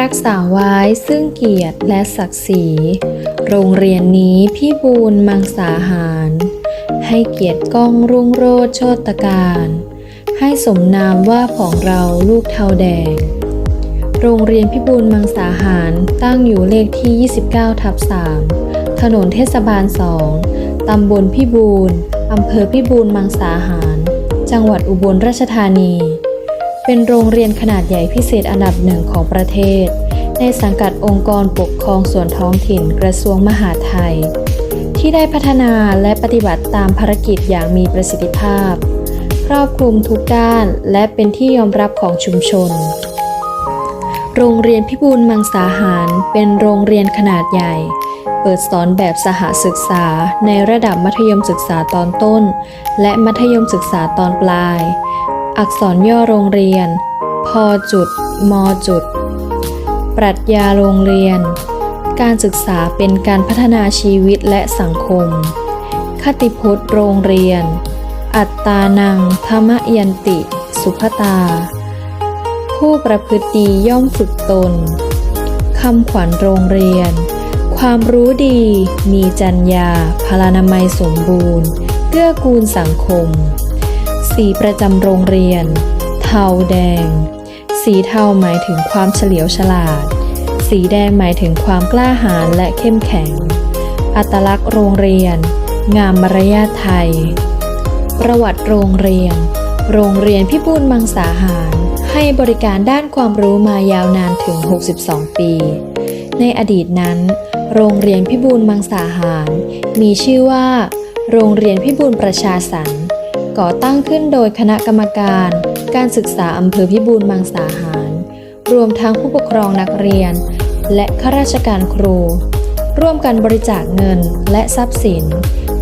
รักษาไว้ซึ่งเกียรติและศักดิ์ศรี โรงเรียนนี้พี่บูลมังสาหาร ให้เกียรติก้องรุ่งโรจน์โชตการ ให้สมนามว่าของเราลูกเทาแดง โรงเรียนพิบูลมังสาหารตั้งอยู่เลขที่ 29 ทับ 3 ถนนเทศบาล 2 ตำบลพิบูลอำเภอพิบูลมังสาหาร จังหวัดอุบลราชธานี เป็นโรงเรียนขนาดใหญ่พิเศษอันดับหนึ่งของประเทศ ในสังกัดองค์กรปกครองส่วนท้องถิ่นกระทรวงมหาดไทย ที่ได้พัฒนาและปฏิบัติตามภารกิจอย่างมีประสิทธิภาพ ครอบคลุมทุกด้านและเป็นที่ยอมรับของชุมชน โรงเรียนพิบูลมังสาหารเป็นโรงเรียนขนาดใหญ่เปิดสอนแบบสหศึกษาในระดับมัธยมศึกษาตอนต้น และมัธยมศึกษาตอนปลาย อักษรย่อโรงเรียน พอจุด มจุด ปรัชญาโรงเรียน การศึกษาเป็นการพัฒนาชีวิตและสังคม คติพจน์โรงเรียน อัตตานังธรรมยันติ สุภตา ผู้ประพฤติดีย่อมฝึกตน คำขวัญโรงเรียน ความรู้ดีมีจรรยาพลานามัยสมบูรณ์เกื้อกูลสังคม สีประจำโรงเรียน เทาแดง สีเทาหมายถึงความเฉลียวฉลาด สีแดงหมายถึงความกล้าหาญและเข้มแข็ง อัตลักษณ์โรงเรียน งามมารยาทไทย ประวัติโรงเรียน โรงเรียนพิบูลมังสาหาร ให้บริการด้านความรู้มายาวนานถึง 62 ปี ในอดีตนั้น โรงเรียนพิบูลมังสาหาร มีชื่อว่า โรงเรียนพิบูลประชาสรรค์ ก่อตั้งขึ้นโดยคณะกรรมการ การศึกษาอำเภอพิบูลมังสาหาร รวมทั้งผู้ปกครองนักเรียน และข้าราชการครู ร่วมกันบริจาคเงินและทรัพย์สิน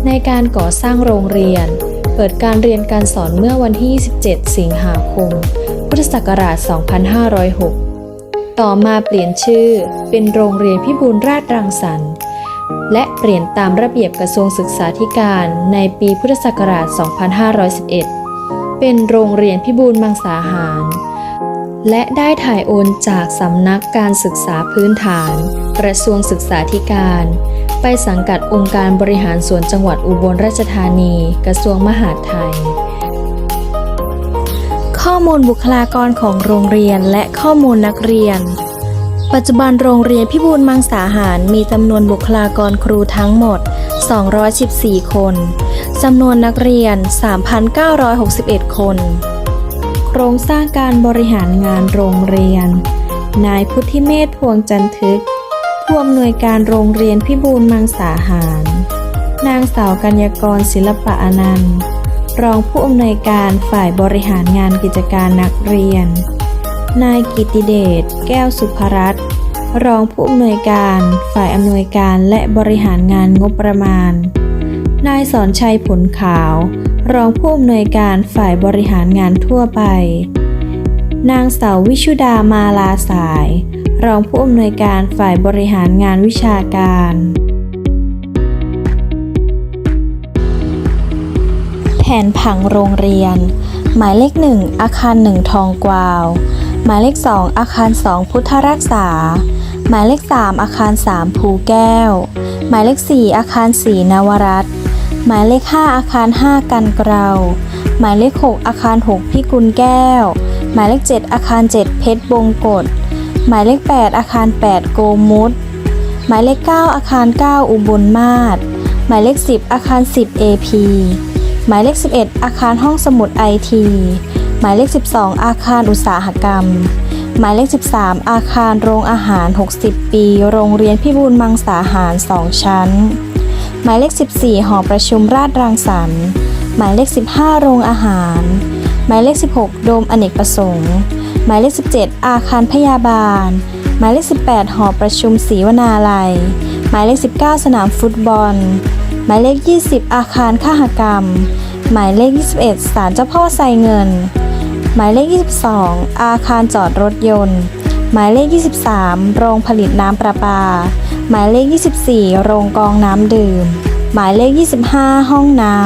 ในการก่อสร้างโรงเรียน เปิดการเรียนการสอนเมื่อวันที่ 27 สิงหาคม พุทธศักราช 2506 ต่อมาเปลี่ยนชื่อเป็นโรงเรียนพิบูลราชรังสรรค์ และเปลี่ยนตามระเบียบกระทรวงศึกษาธิการในปีพุทธศักราช 2511 เป็นโรงเรียนพิบูลมังสาหาร และได้ถ่ายโอนจากสำนักการศึกษาพื้นฐาน กระทรวงศึกษาธิการ ไปสังกัดองค์การบริหารส่วนจังหวัดอุบลราชธานี กระทรวงมหาดไทย ข้อมูลบุคลากรของโรงเรียนและข้อมูลนักเรียน ปัจจุบันโรงเรียนพิบูลมังสาหารมีจำนวนบุคลากรครูทั้งหมด 214 คน จำนวนนักเรียน 3,961 คน โครงสร้างการบริหารงานโรงเรียน นายพุทธิเมธพวงจันทึก ผู้อำนวยการโรงเรียนพิบูลมังสาหาร นางสาวกัญญกรศิลปะอนันต์ รองผู้อำนวยการฝ่ายบริหารงานกิจการนักเรียน นายกิติเดช แก้วสุภรัตน์รองผู้อำนวยการ ฝ่ายอำนวยการและบริหารงานงบประมาณ นายสอนชัยผลขาว รองผู้อำนวยการฝ่ายบริหารงานทั่วไป นางสาววิชุดามาลาสาย รองผู้อำนวยการฝ่ายบริหารงานวิชาการแผนผังโรงเรียน หมายเลขหนึ่งอาคารหนึ่งทองกวาว หมายเลขสองอาคารสองพุทธรักษา หมายเลขสามอาคารสามภูแก้ว หมายเลขสี่อาคารสี่นวรัตหมายเลขห้าอาคารห้ากันเกลาหมายเลขหกอาคารหกพิกุลแก้ว หมายเลขเจ็ดอาคารเจ็ดเพชรบงกฎหมายเลขแปดอาคารแปดโกมุตหมายเลขเก้าอาคารเก้าอุบลมาศหมายเลขสิบอาคารสิบเอพ หมายเลข 11 อาคารห้องสมุดไอทีหมายเลข 12 อาคารอุตสาหกรรม หมายเลข 13 อาคารโรงอาหาร 60 ปี โรงเรียนพิบูลมังสาหาร 2 ชั้น หมายเลข 14 หอประชุมราชรังสรรค์ หมายเลข 15 โรงอาหาร หมายเลข 16 โดมอเนกประสงค์ หมายเลข 17 อาคารพยาบาล หมายเลข 18 หอประชุมศรีวนาลัย หมายเลข 19 สนามฟุตบอล หมายเลข 20 อาคารข้ากรรม หมายเลข 21ศาลเจ้าพ่อไซเงิน หมายเลข 22 อาคารจอดรถยนต์ หมายเลข 23 โรงผลิตน้ำประปา หมายเลข 24 โรงกองน้ำดื่ม หมายเลข 25 ห้องน้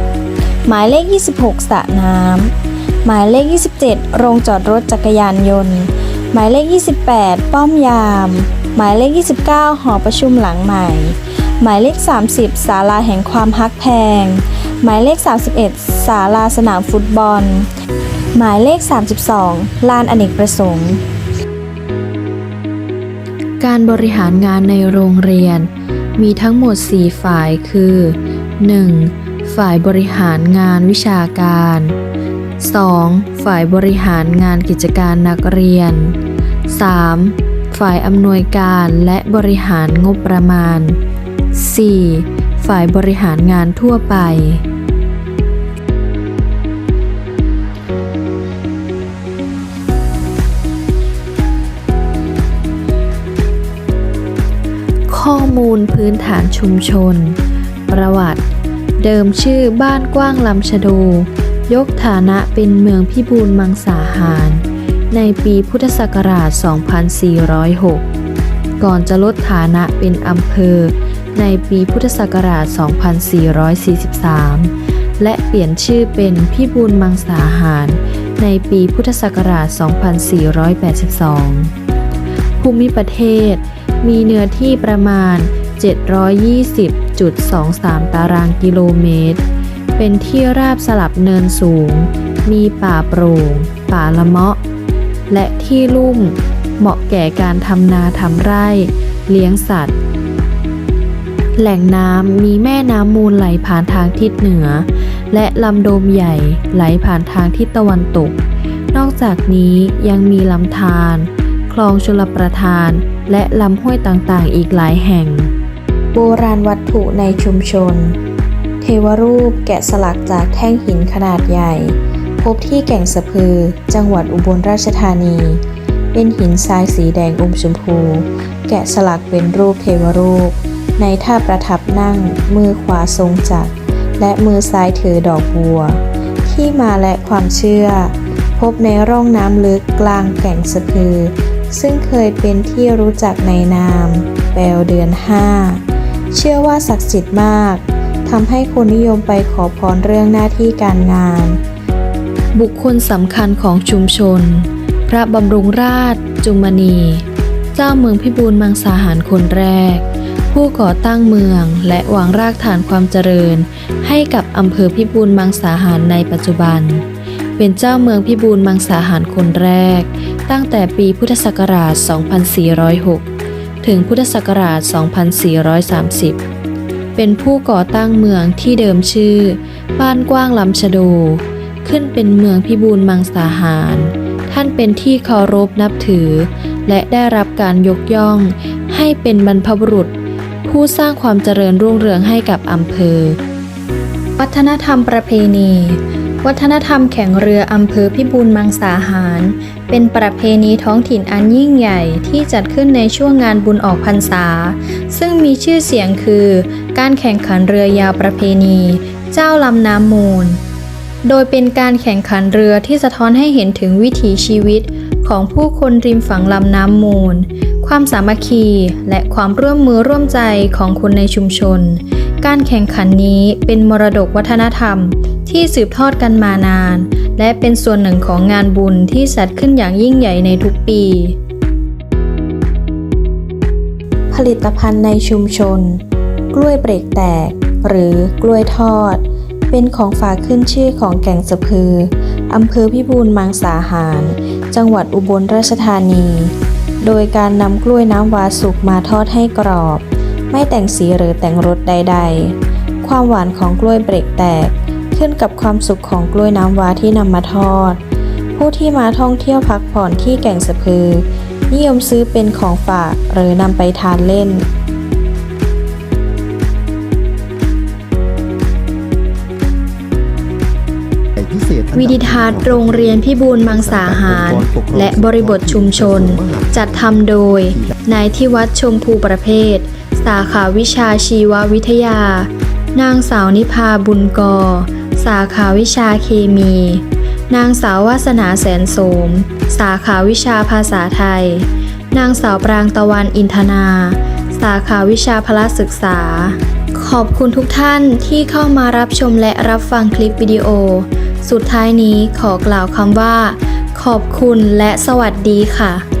ำ หมายเลข 26สระน้ำ หมายเลข 27 โรงจอดรถจักรยานยนต์หหมายเลข 28 ป้อมยาม หมายเลข 29 หอประชุมหลังใหม่ หมายเลข 30 ศาลาแห่งความฮักแพง หมายเลข 31 ศาลาสนามฟุตบอล หมายเลข 32 ลานอเนกประสงค์ การบริหารงานในโรงเรียน มีทั้งหมด 4 ฝ่ายคือ 1. ฝ่ายบริหารงานวิชาการ 2. ฝ่ายบริหารงานกิจการนักเรียน 3. ฝ่ายอำนวยการและบริหารงบประมาณ 4. ฝ่ายบริหารงานทั่วไป ข้อมูลพื้นฐานชุมชน ประวัติ เดิมชื่อบ้านกว้างลำชะโด ยกฐานะเป็นเมืองพิบูลมังสาหาร ในปีพุทธศักราช 2406 ก่อนจะลดฐานะเป็นอำเภอ ในปีพุทธศักราช 2443 และเปลี่ยนชื่อเป็นพิบูลมังสาหาร ในปีพุทธศักราช 2482 ภูมิประเทศ มีเนื้อที่ประมาณ 720.23 ตารางกิโลเมตร เป็นที่ราบสลับเนินสูง มีป่าโปร่ง ป่าละเมาะ และที่ลุ่ม เหมาะแก่การทำนาทำไร่ เลี้ยงสัตว์ แหล่งน้ำมีแม่น้ำมูลไหลผ่านทางทิศเหนือ และลำโดมใหญ่ไหลผ่านทางทิศตะวันตก นอกจากนี้ยังมีลำธารคลองชลประทาน และลำห้วยต่างๆ อีกหลายแห่ง โบราณวัตถุในชุมชน เทวรูปแกะสลักจากแท่งหินขนาดใหญ่ พบที่แก่งสะพือ จังหวัดอุบลราชธานี เป็นหินทรายสีแดงอมชมพู แกะสลักเป็นรูปเทวรูป ในท่าประทับนั่ง มือขวาทรงจักร และมือซ้ายถือดอกบัว ที่มาและความเชื่อ พบในร่องน้ำลึกกลางแก่งสะพือ ซึ่งเคยเป็นที่รู้จักในนาม แปลเดือนห้าเชื่อว่าศักดิ์สิทธิ์มากทำให้คนนิยมไปขอพรเรื่องหน้าที่การงาน บุคคลสำคัญของชุมชน พระบำรุงราช จุมณี เจ้าเมืองพิบูลมังสาหารคนแรก ผู้ก่อตั้งเมืองและวางรากฐานความเจริญ ให้กับอำเภอพิบูลมังสาหารในปัจจุบัน เป็นเจ้าเมืองพิบูลมังสาหารคนแรก ตั้งแต่ปีพุทธศักราช 2406 ถึงพุทธศักราช 2430 เป็นผู้ก่อตั้งเมืองที่เดิมชื่อ บ้านกว้างลำชะโด ขึ้นเป็นเมืองพิบูลมังสาหาร ท่านเป็นที่เคารพนับถือ และได้รับการยกย่อง ให้เป็นบรรพบุรุษ ผู้สร้างความเจริญรุ่งเรืองให้กับอำเภอ วัฒนธรรมประเพณี วัฒนธรรมแข่งเรืออำเภอพิบูลมังสาหาร เป็นประเพณีท้องถิ่นอันยิ่งใหญ่ที่จัดขึ้นในช่วงงานบุญออกพรรษา ซึ่งมีชื่อเสียงคือ การแข่งขันเรือยาวประเพณี เจ้าลำน้ำมูล โดยเป็นการแข่งขันเรือที่สะท้อนให้เห็นถึงวิถีชีวิตของผู้คนริมฝั่งลำน้ำมูล ความสามัคคีและความร่วมมือร่วมใจของคนในชุมชน การแข่งขันนี้เป็นมรดกวัฒนธรรมที่สืบทอดกันมานาน และเป็นส่วนหนึ่งของงานบุญที่จัดขึ้นอย่างยิ่งใหญ่ในทุกปี ผลิตภัณฑ์ในชุมชน กล้วยเบรกแตก หรือกล้วยทอด เป็นของฝากขึ้นชื่อของแก่งสะพืออำเภอพิบูลมังสาหาร จังหวัดอุบลราชธานี โดยการนำกล้วยน้ำว้าสุกมาทอดให้กรอบ ไม่แต่งสีหรือแต่งรสใด ๆ ความหวานของกล้วยเบรกแตก ขึ้นกับความสุขของกล้วยน้ำว้าที่นำมาทอด ผู้ที่มาท่องเที่ยวพักผ่อนที่แก่งสะพือ นิยมซื้อเป็นของฝากหรือนำไปทานเล่น วิดิทัศน์โรงเรียนพิบูลมังสาหาร และบริบทชุมชน จัดทำโดยนายที่วัดชมพูประเภท สาขาวิชาชีววิทยา นางสาวนิพาบุญกอ สาขาวิชาเคมี นางสาววาสนาแสนโสม สาขาวิชาภาษาไทย นางสาวปรางตะวันอินทนา สาขาวิชาพละศึกษา ขอบคุณทุกท่านที่เข้ามารับชมและรับฟังคลิปวิดีโอ สุดท้ายนี้ขอกล่าวคำว่า ขอบคุณและสวัสดีค่ะ